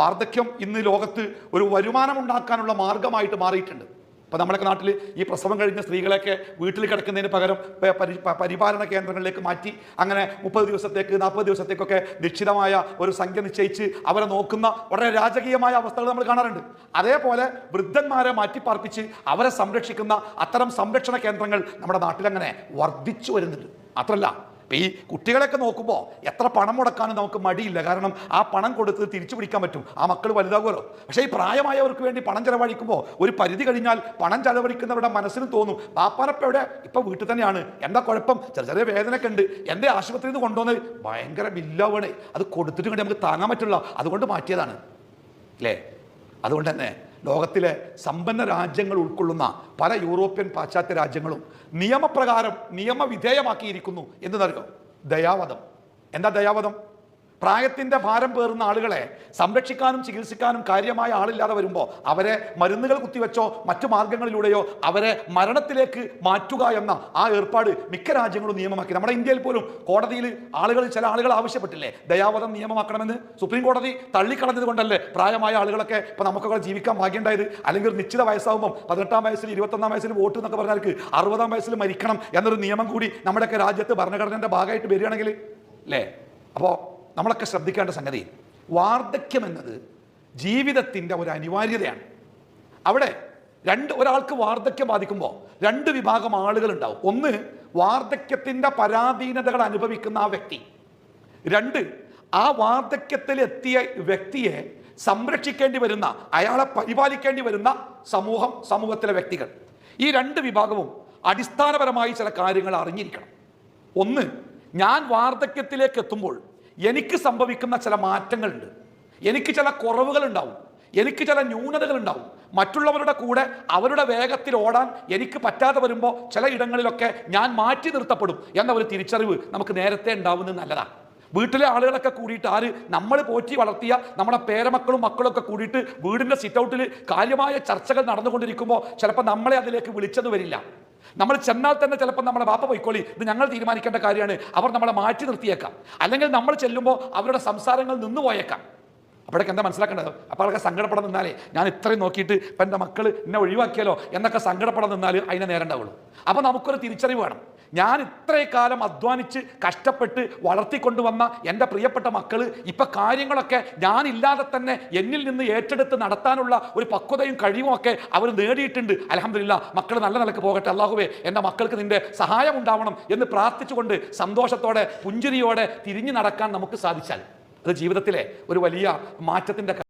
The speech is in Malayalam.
വാർദ്ധക്യം ഇന്ന് ലോകത്ത് ഒരു വരുമാനം ഉണ്ടാക്കാനുള്ള മാർഗമായിട്ട് മാറിയിട്ടുണ്ട്. ഇപ്പം നമ്മുടെ നാട്ടിൽ ഈ പ്രസവം കഴിഞ്ഞ സ്ത്രീകളെയൊക്കെ വീട്ടിൽ കിടക്കുന്നതിന് പകരം പരി- പരിപാലന കേന്ദ്രങ്ങളിലേക്ക് മാറ്റി അങ്ങനെ മുപ്പത് ദിവസത്തേക്ക് നാൽപ്പത് ദിവസത്തേക്കൊക്കെ നിശ്ചിതമായ ഒരു സംഖ്യ നിശ്ചയിച്ച് അവരെ നോക്കുന്ന വളരെ രാജകീയമായ അവസ്ഥകൾ നമ്മൾ കാണാറുണ്ട്. അതേപോലെ വൃദ്ധന്മാരെ മാറ്റിപ്പാർപ്പിച്ച് അവരെ സംരക്ഷിക്കുന്ന അത്തരം സംരക്ഷണ കേന്ദ്രങ്ങൾ നമ്മുടെ നാട്ടിലങ്ങനെ വർദ്ധിച്ചു വരുന്നുണ്ട്. മാത്രമല്ല ഇപ്പം ഈ കുട്ടികളെയൊക്കെ നോക്കുമ്പോൾ എത്ര പണം മുടക്കാനും നമുക്ക് മടിയില്ല. കാരണം ആ പണം കൊടുത്ത് തിരിച്ചു പിടിക്കാൻ പറ്റും. ആ മക്കൾ വലുതാകുമല്ലോ. പക്ഷേ ഈ പ്രായമായവർക്ക് വേണ്ടി പണം ചെലവഴിക്കുമ്പോൾ ഒരു പരിധി കഴിഞ്ഞാൽ പണം ചെലവഴിക്കുന്നവരുടെ മനസ്സിനും തോന്നും ബാപ്പാനപ്പ എവിടെ? ഇപ്പം വീട്ടിൽ തന്നെയാണ്. എന്താ കുഴപ്പം? ചെറിയ ചെറിയ വേദനയൊക്കെ ഉണ്ട്. എന്റെ ആശുപത്രിയിൽ നിന്ന് കൊണ്ടുവന്ന് ഭയങ്കര ബില്ലാവണേ അത് കൊടുത്തിട്ട് വേണ്ടി നമുക്ക് താങ്ങാൻ പറ്റില്ല. അതുകൊണ്ട് മാറ്റിയതാണ്. അല്ലേ? അതുകൊണ്ട് തന്നെ ലോകത്തിലെ സമ്പന്ന രാജ്യങ്ങൾ ഉൾക്കൊള്ളുന്ന പല യൂറോപ്യൻ പാശ്ചാത്യ രാജ്യങ്ങളും നിയമപ്രകാരം നിയമവിധേയമാക്കിയിരിക്കുന്നു എന്ന് എന്നതറിയോ ദയാവധം. എന്താ ദയാവധം? പ്രായത്തിന്റെ ഭാരം പേറുന്ന ആളുകളെ സംരക്ഷിക്കാനും ചികിത്സിക്കാനും കാര്യമായ ആളില്ലാതെ വരുമ്പോൾ അവരെ മരുന്നുകൾ കുത്തിവെച്ചോ മറ്റു മാർഗങ്ങളിലൂടെയോ അവരെ മരണത്തിലേക്ക് മാറ്റുക എന്ന ആ ഏർപ്പാട് മിക്ക രാജ്യങ്ങളും നിയമമാക്കി. നമ്മുടെ ഇന്ത്യയിൽ പോലും കോടതിയിൽ ആളുകൾ ചില ആളുകൾ ആവശ്യപ്പെട്ടില്ലേ? ദയാവധം നിയമമാക്കണമെന്ന്? സുപ്രീം കോടതി തള്ളിക്കളഞ്ഞത് കൊണ്ടല്ലേ പ്രായമായ ആളുകളൊക്കെ ഇപ്പം നമുക്കൊക്കെ ജീവിക്കാൻ ഭാഗ്യമുണ്ടായത്? അല്ലെങ്കിൽ ഒരു നിശ്ചിത വയസ്സാകുമ്പോൾ പതിനെട്ടാം വയസ്സിൽ ഇരുപത്തൊന്നാം വയസ്സിൽ വോട്ട് എന്നൊക്കെ പറഞ്ഞവർക്ക് അറുപതാം വയസ്സിൽ മരിക്കണം എന്നൊരു നിയമം കൂടി നമ്മുടെയൊക്കെ രാജ്യത്ത് ഭരണഘടനയുടെ ഭാഗമായിട്ട് വരികയാണെങ്കിൽ അല്ലേ? അപ്പോൾ നമ്മളൊക്കെ ശ്രദ്ധിക്കേണ്ട സംഗതി വാർദ്ധക്യം എന്നത് ജീവിതത്തിന്റെ ഒരു അനിവാര്യതയാണ്. അവിടെ രണ്ട് ഒരാൾക്ക് വാർദ്ധക്യം ബാധിക്കുമ്പോൾ രണ്ട് വിഭാഗം ആളുകൾ ഉണ്ടാവും ഒന്ന് വാർദ്ധക്യത്തിന്റെ പരാധീനതകൾ അനുഭവിക്കുന്ന ആ വ്യക്തി. രണ്ട് ആ വാർദ്ധക്യത്തിൽ എത്തിയ വ്യക്തിയെ സംരക്ഷിക്കേണ്ടി വരുന്ന അയാളെ പരിപാലിക്കേണ്ടി വരുന്ന സമൂഹം സമൂഹത്തിലെ വ്യക്തികൾ. ഈ രണ്ട് വിഭാഗവും അടിസ്ഥാനപരമായി ചില കാര്യങ്ങൾ അറിഞ്ഞിരിക്കണം. ഒന്ന് ഞാൻ വാർദ്ധക്യത്തിലേക്ക് എത്തുമ്പോൾ എനിക്ക് സംഭവിക്കുന്ന ചില മാറ്റങ്ങളുണ്ട്. എനിക്ക് ചില കുറവുകൾ ഉണ്ടാവും എനിക്ക് ചില ന്യൂനതകൾ ഉണ്ടാവും മറ്റുള്ളവരുടെ കൂടെ അവരുടെ വേഗത്തിൽ ഓടാൻ എനിക്ക് പറ്റാതെ വരുമ്പോൾ ചില ഇടങ്ങളിലൊക്കെ ഞാൻ മാറ്റി നിർത്തപ്പെടും എന്ന ഒരു തിരിച്ചറിവ് നമുക്ക് നേരത്തെ ഉണ്ടാവുന്നത് നല്ലതാണ്. വീട്ടിലെ ആളുകളൊക്കെ കൂടിയിട്ട് ആര് നമ്മൾ പോറ്റി വളർത്തിയ നമ്മുടെ പേരമക്കളും മക്കളൊക്കെ കൂടിയിട്ട് വീടിന്റെ സിറ്റ് ഔട്ടിൽ കാര്യമായ ചർച്ചകൾ നടന്നുകൊണ്ടിരിക്കുമ്പോൾ ചിലപ്പോൾ നമ്മളെ അതിലേക്ക് വിളിച്ചെന്ന് വരില്ല. നമ്മൾ ചെന്നാൽ തന്നെ ചിലപ്പോൾ നമ്മളെ ബാപ്പ പോയിക്കോളി. ഇത് ഞങ്ങൾ തീരുമാനിക്കേണ്ട കാര്യമാണ്. അവർ നമ്മളെ മാറ്റി നിർത്തിയേക്കാം. അല്ലെങ്കിൽ നമ്മൾ ചെല്ലുമ്പോൾ അവരുടെ സംസാരങ്ങൾ നിന്നു പോയേക്കാം. അപ്പോഴൊക്കെ എന്താ മനസ്സിലാക്കേണ്ടത്? അപ്പോൾ അതൊക്കെ സങ്കടപ്പെടാൻ നിന്നാലേ ഞാൻ ഇത്രയും നോക്കിയിട്ട് ഇപ്പം എന്റെ മക്കൾ എന്നെ ഒഴിവാക്കിയാലോ എന്നൊക്കെ സങ്കടപ്പെടാൻ നിന്നാൽ അതിനെ നേരണ്ടാവുള്ളൂ അപ്പോൾ നമുക്കൊരു തിരിച്ചറിവ് വേണം. ഞാൻ ഇത്രയും കാലം അധ്വാനിച്ച് കഷ്ടപ്പെട്ട് വളർത്തിക്കൊണ്ടുവന്ന എന്റെ പ്രിയപ്പെട്ട മക്കൾ ഇപ്പം കാര്യങ്ങളൊക്കെ ഞാനില്ലാതെ തന്നെ എന്നിൽ നിന്ന് ഏറ്റെടുത്ത് നടത്താനുള്ള ഒരു പക്വതയും കഴിവും ഒക്കെ അവർ നേടിയിട്ടുണ്ട്. അലഹമില്ല മക്കൾ നല്ല നിലയ്ക്ക് പോകട്ടെ. അള്ളാഹുവേ എന്റെ മക്കൾക്ക് നിന്റെ സഹായം ഉണ്ടാവണം എന്ന് പ്രാർത്ഥിച്ചുകൊണ്ട് സന്തോഷത്തോടെ പുഞ്ചിരിയോടെ തിരിഞ്ഞു നടക്കാൻ നമുക്ക് സാധിച്ചാൽ അത് ജീവിതത്തിലെ ഒരു വലിയ മാറ്റത്തിന്റെ